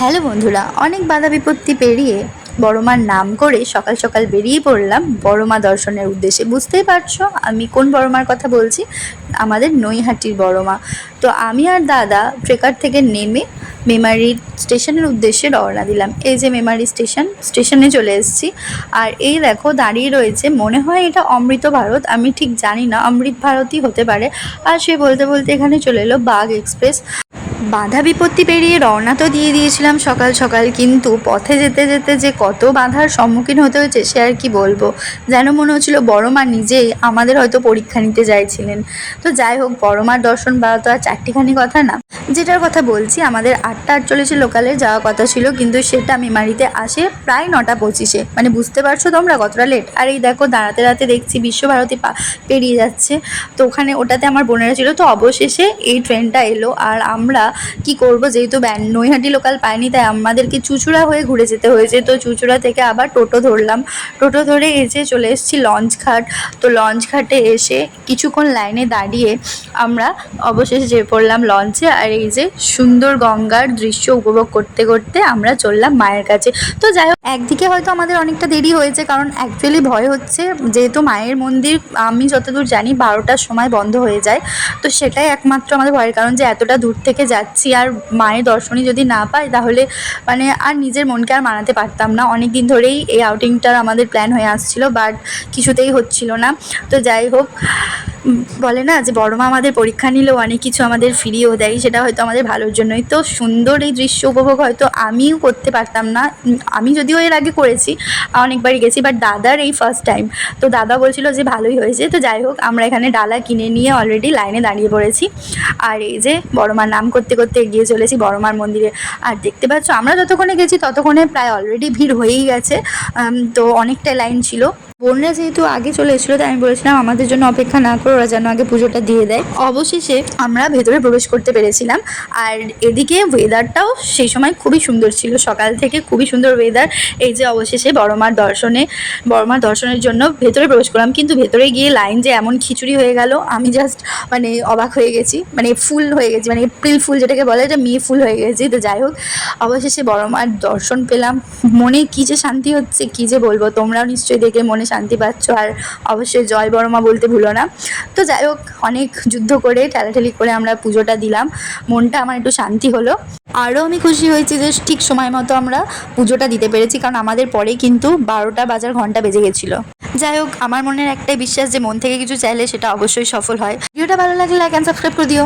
Hello বন্ধুরা, অনেক বাধা বিপত্তি পেরিয়ে বড় মার নাম করে সকাল সকাল বেরিয়ে পড়লাম। বড় মা দর্শনের উদ্দেশ্যে বুঝতেই পারছ আমি কোন বড় মার কথা বলছি? আমাদের নৈহাটির বড় মা তো আমি আর দাদা ট্রেকার থেকে নেমে মেমারি স্টেশনের উদ্দেশ্যে রওনা দিলাম। এই যে মেমারি স্টেশন, স্টেশনে চলে এসেছি। আর এই দেখো দাঁড়িয়ে রয়েছে, মনে হয় এটা অমৃত ভারত, আমি ঠিক জানি না, অমৃত ভারতই হতে পারে। আর সে বলতে বলতে এখানে চলে এলো বাঘ এক্সপ্রেস। বাধা বিপত্তি পেরিয়ে রওনা তো দিয়ে দিয়েছিলাম সকাল সকাল, কিন্তু পথে যেতে যেতে যে কত বাধার সম্মুখীন হতে হয়েছে সে আর কি বলব? যেন মনে হচ্ছিল বড় মা নিজেই আমাদের হয়তো পরীক্ষা নিতে চাইছিলেন তো যাই হোক বড় মার দর্শন বা তো আর চারটিখানি কথা না, যেটার কথা বলছি, আমাদের আটটা আটচল্লিশে লোকালে যাওয়া কথা ছিল, কিন্তু সেটা মেমারিতে আসে প্রায় নটা পঁচিশে। মানে বুঝতে পারছ তোমরা কতটা লেট আর এই দেখো, দাঁড়াতে দাঁড়াতে দেখছি বিশ্বভারতী পেরিয়ে যাচ্ছে। তো ওখানে ওটাতে আমার বোনেরা ছিল, তো অবশেষে এই ট্রেনটা এলো, আর আমরা কি করব? যেহেতু নৈহাটি লোকাল পাইনি, তাই আমাদেরকে চুচুড়া হয়ে ঘুরে যেতে হয়েছে। তো চুচুড়া থেকে আবার টোটো ধরলাম। টোটো ধরে এসে চলে এসেছি লঞ্চ ঘাট। তো লঞ্চ ঘাটে এসে কিছুক্ষণ লাইনে দাঁড়িয়ে আমরা অবশেষে যেয়ে পড়লাম লঞ্চে। আর এই যে সুন্দর গঙ্গার দৃশ্য উপভোগ করতে করতে আমরা চললাম মায়ের কাছে। তো যাই হোক, একদিকে হয়তো আমাদের অনেকটা দেরি হয়েছে, কারণ অ্যাকচুয়ালি ভয় হচ্ছে। যেহেতু মায়ের মন্দির আমি যতদূর জানি বারোটার সময় বন্ধ হয়ে যায়। তো সেটাই একমাত্র আমাদের ভয়ের কারণ যে এতটা দূর থেকে যাচ্ছি আর মায়ের দর্শনই যদি না পাই তাহলে মানে আর নিজের মনকে আর মানাতে পারতাম না। অনেক দিন ধরেই এই আউটিংটার আমাদের প্ল্যান হয়ে আসছিল বাট কিছুতেই হচ্ছিল না। তো যাই হোক বলে না যে বড় মা আমাদের পরীক্ষা নিলেও অনেক কিছু আমাদের ফিরিয়েও দেয়, সেটা হয়তো আমাদের ভালোর জন্যই। তো সুন্দর এই দৃশ্য উপভোগ হয়তো আমিও করতে পারতাম না। আমি যদিও এর আগে করেছি, অনেকবারই গেছি বাট দাদার এই ফার্স্ট টাইম তো দাদা বলছিল যে ভালোই হয়েছে। তো যাই হোক, আমরা এখানে ডালা কিনে নিয়ে অলরেডি লাইনে দাঁড়িয়ে পড়েছি। আর এই যে বড়মার নাম করতে করতে এগিয়ে চলেছি বড়মার মন্দিরে। আর দেখতে পাচ্ছ, আমরা যতক্ষণে গেছি ততক্ষণে প্রায় অলরেডি ভিড় হয়েই গেছে। তো অনেকটা লাইন ছিল। বোনরা যেহেতু আগে চলে এসেছিল, তাই আমি বলেছিলাম আমাদের জন্য অপেক্ষা না করে ওরা যেন আগে পুজোটা দিয়ে দেয়। অবশেষে আমরা ভেতরে প্রবেশ করতে পেরেছিলাম। আর এদিকে ওয়েদারটাও সেই সময় খুবই সুন্দর ছিল। সকাল থেকে খুবই সুন্দর ওয়েদার এই যে অবশেষে বড়মার দর্শনে, বড়মার দর্শনের জন্য ভেতরে প্রবেশ করলাম। কিন্তু ভেতরে গিয়ে লাইন যে এমন খিচুড়ি হয়ে গেল, আমি জাস্ট মানে অবাক হয়ে গেছি। মানে ফুল হয়ে গেছি মানে এপ্রিল ফুল যেটাকে বলে যে মে ফুল হয়ে গেছি। তো যাই হোক, অবশেষে বড়মার দর্শন পেলাম। মনে কী যে শান্তি হচ্ছে, কী যে বলব? তোমরাও নিশ্চয়ই দেখে মনে শান্তি পাচ্ছ আর অবশ্যই জয় বড়মা বলতে ভুলো না। তো যাই হোক, অনেক যুদ্ধ করে, ঠেলাঠেলি করে আমরা পুজোটা দিলাম। মনটা আমার একটু শান্তি হলো। আরও আমি খুশি হয়েছি যে ঠিক সময় মতো আমরা পুজোটা দিতে পেরেছি, কারণ আমাদের পরে কিন্তু বারোটা বাজার ঘণ্টা বেজে গেছিল। যাই হোক, আমার মনের একটাই বিশ্বাস যে মন থেকে কিছু চাইলে সেটা অবশ্যই সফল হয়। ভিডিওটা ভালো লাগলে লাইক অ্যান্ড সাবস্ক্রাইব করে দিও।